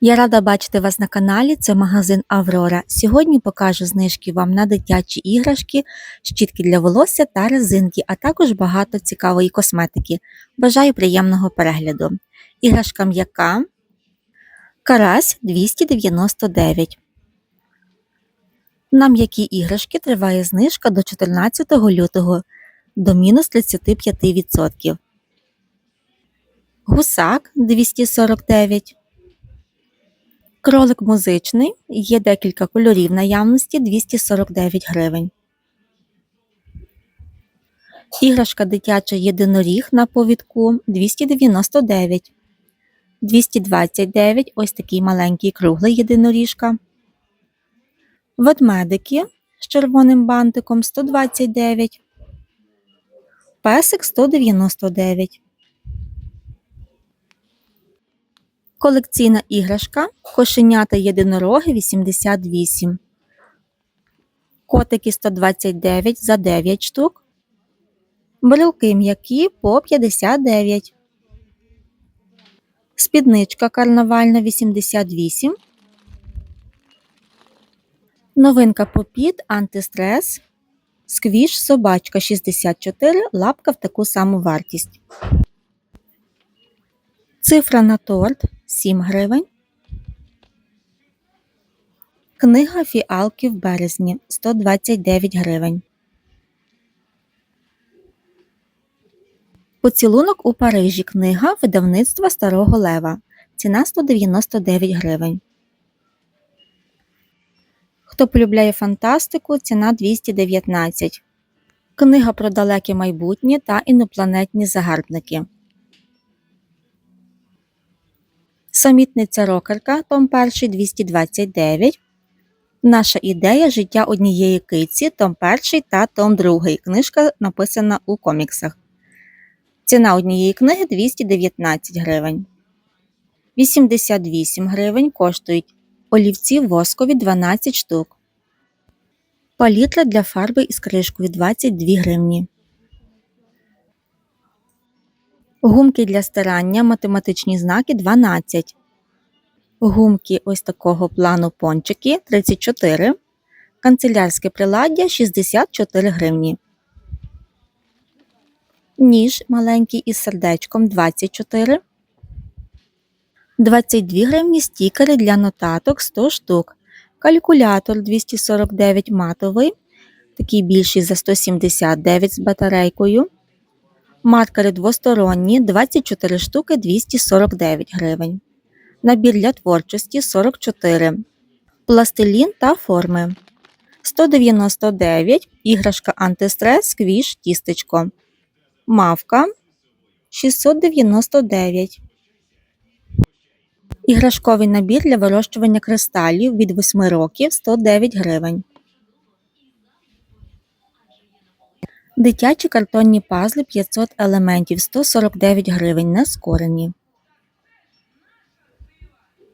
Я рада бачити вас на каналі. Це магазин Аврора. Сьогодні покажу знижки вам на дитячі іграшки, щітки для волосся та резинки, а також багато цікавої косметики. Бажаю приємного перегляду. Іграшка м'яка Карась 299. На м'які іграшки триває знижка до 14 лютого до мінус 35%. Гусак 249. Кролик музичний. Є декілька кольорів наявності 249 гривень. Іграшка дитяча єдиноріг на повідку 299. 229 ось такий маленький круглий єдиноріжка. Ведмедики з червоним бантиком 129. Песик 199. Колекційна іграшка кошенята єдинороги 88. Котики 129 за 9 штук. Брелки м'які по 59. Спідничка карнавальна 88. Новинка попід антистрес. Сквіш собачка 64, лапка в таку саму вартість. Цифра на торт 7 гривень. Книга фіалки в березні 129 гривень. Поцілунок у Парижі. Книга видавництва Старого Лева. Ціна 199 гривень. Хто полюбляє фантастику, ціна 219. Книга про далеке майбутнє та інопланетні загарбники. Самітниця рокерка, том 1 229. Наша ідея життя однієї киці, том 1 та том 2. Книжка написана у коміксах. Ціна однієї книги 219 гривень. 88 гривень коштують олівці воскові 12 штук. Палітра для фарби із кришкою 22 гривні. Гумки для стирання математичні знаки 12. Гумки ось такого плану пончики 34. Канцелярське приладдя 64 гривні. Ніж маленький із сердечком 24. 22 гривні стікери для нотаток 100 штук. Калькулятор 249 матовий. Такий більший за 179 з батарейкою. Маркери двосторонні 24 штуки 249 гривень. Набір для творчості 44. Пластилін та форми. 199 іграшка антистрес сквіш тістечко. Мавка 699. Іграшковий набір для вирощування кристалів від 8 років 109 гривень. Дитячі картонні пазли 500 елементів 149 гривень нескорені.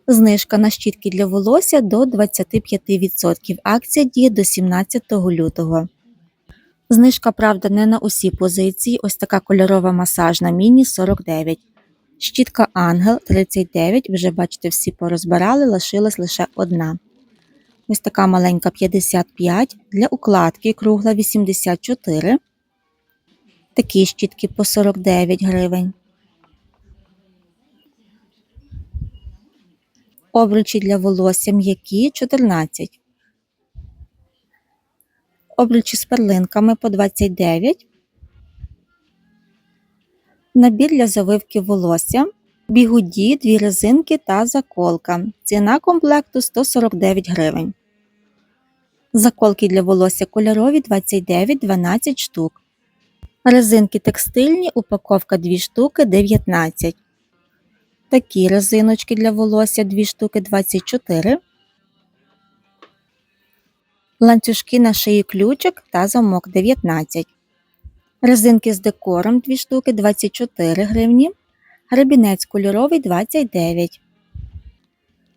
Знижка на щітки для волосся до 25%. Акція діє до 17 лютого. Знижка, правда, не на усі позиції. Ось така кольорова масажна міні 49. Щітка Ангел 39. Вже бачите, всі порозбирали, лишилась лише одна. Ось така маленька 55. Для укладки кругла 84. Такі щітки по 49 гривень. Обручі для волосся м'які 14. Обручі з перлинками по 29. Набір для завивки волосся. Бігуді, дві резинки та заколка. Ціна комплекту 149 гривень. Заколки для волосся кольорові 29 12 штук. Резинки текстильні, упаковка 2 штуки 19. Такі резиночки для волосся 2 штуки 24. Ланцюжки на шиї ключик та замок 19. Резинки з декором 2 штуки 24 гривні. Гребінець кольоровий 29.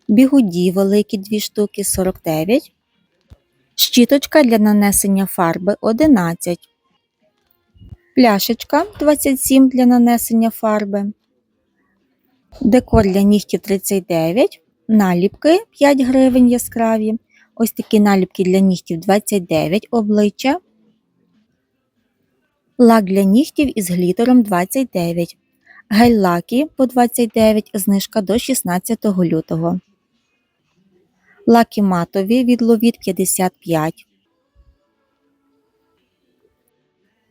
Бігуді великі 2 штуки 49. Щіточка для нанесення фарби 11. Пляшечка 27 для нанесення фарби. Декор для нігтів 39. наліпки 5 гривень яскраві. Ось такі наліпки для нігтів 29 обличчя. Лак для нігтів із глітером 29. Гель-лаки по 29, знижка до 16 лютого. Лаки матові від Ловіт 55.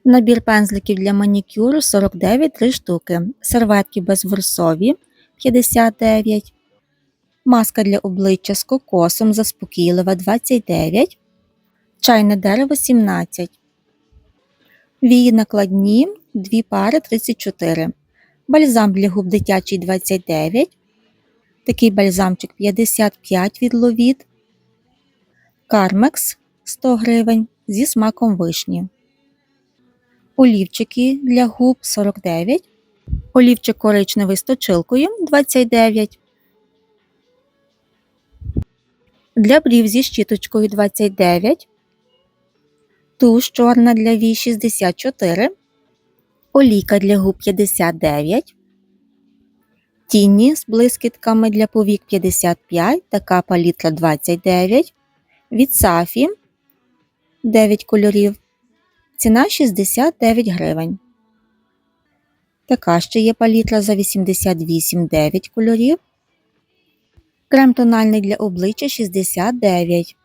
Набір пензликів для манікюру 49 3 штуки. Серветки безворсові 59. Маска для обличчя з кокосом заспокійлива 29. Чайне дерево 17. Вії накладні 2 пари 34. Бальзам для губ дитячий 29. Такий бальзамчик 55 від Ловіт. Кармекс 100 гривень зі смаком вишні. Олівчики для губ 49. Олівчик коричневий з точилкою 29. Для брів зі щіточкою 29. Туш чорна для вій 64. Олійка для губ 59. Тіні з блискітками для повік 55. Така палітра 29. Від Сафі 9 кольорів. Ціна 69 гривень. Така ще є палітра за 88 9 кольорів. Крем тональний для обличчя 69.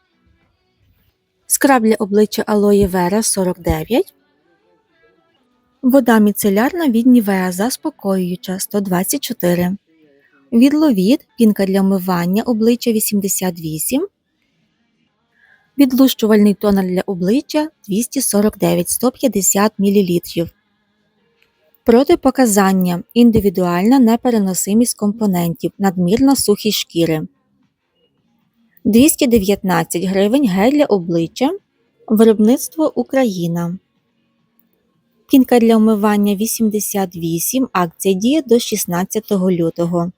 Скраб для обличчя Aloe Vera 49. Вода міцелярна від Нівеа заспокоююча 124. Від Ловіт пінка для вмивання обличчя 88. Відлущувальний тонер для обличчя 249 150 мл. Протипоказання. Індивідуальна непереносимість компонентів. Надмірна сухість шкіри. 219 гривень гель для обличчя. Виробництво Україна. Пінка для вмивання 88. Акція діє до 16 лютого.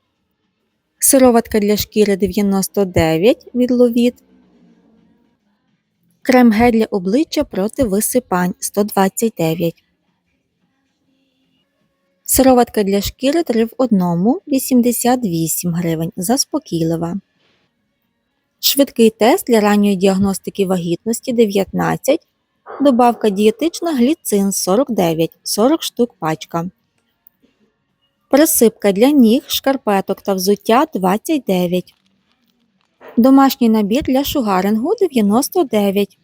Сироватка для шкіри 99 від Ловіт. Крем гель для обличчя проти висипань 129. Сироватка для шкіри 3 в 1 88 гривень. Заспокійлива. Швидкий тест для ранньої діагностики вагітності 19. Добавка дієтична гліцин 49 40 штук пачка. Присипка для ніг, шкарпеток та взуття 29. Домашній набір для шугарингу 99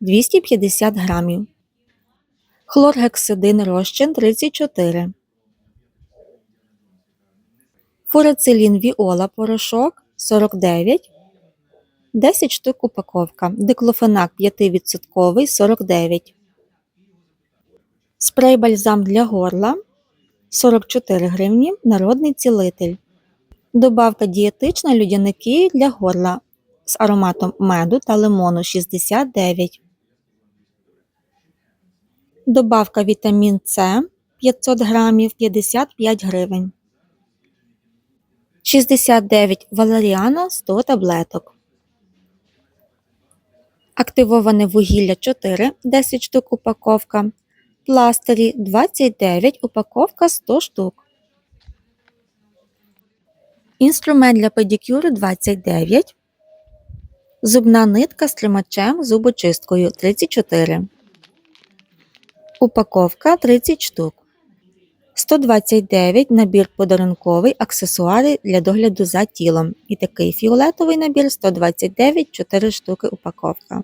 250 грамів. Хлоргексидин розчин 34. Фурацилін віола порошок 49. 10 штук упаковка. Диклофенак 5% 49. Спрей бальзам для горла 44 гривні. Народний цілитель. Добавка дієтична людяники для горла з ароматом меду та лимону 69. Добавка вітамін С 500 грамів 55 гривень. 69 валеріана 100 таблеток. Активоване вугілля 4 10 штук упаковка. Пластирі 29 упаковка 100 штук. Інструмент для педикюру 29. Зубна нитка з тримачем зубочисткою 34. Упаковка 30 штук. 129 набір подарунковий аксесуари для догляду за тілом. І такий фіолетовий набір 129 4 штуки упаковка.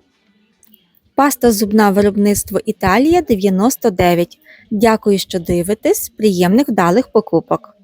Паста зубна виробництво Італія 99. Дякую, що дивитесь. Приємних вдалих покупок!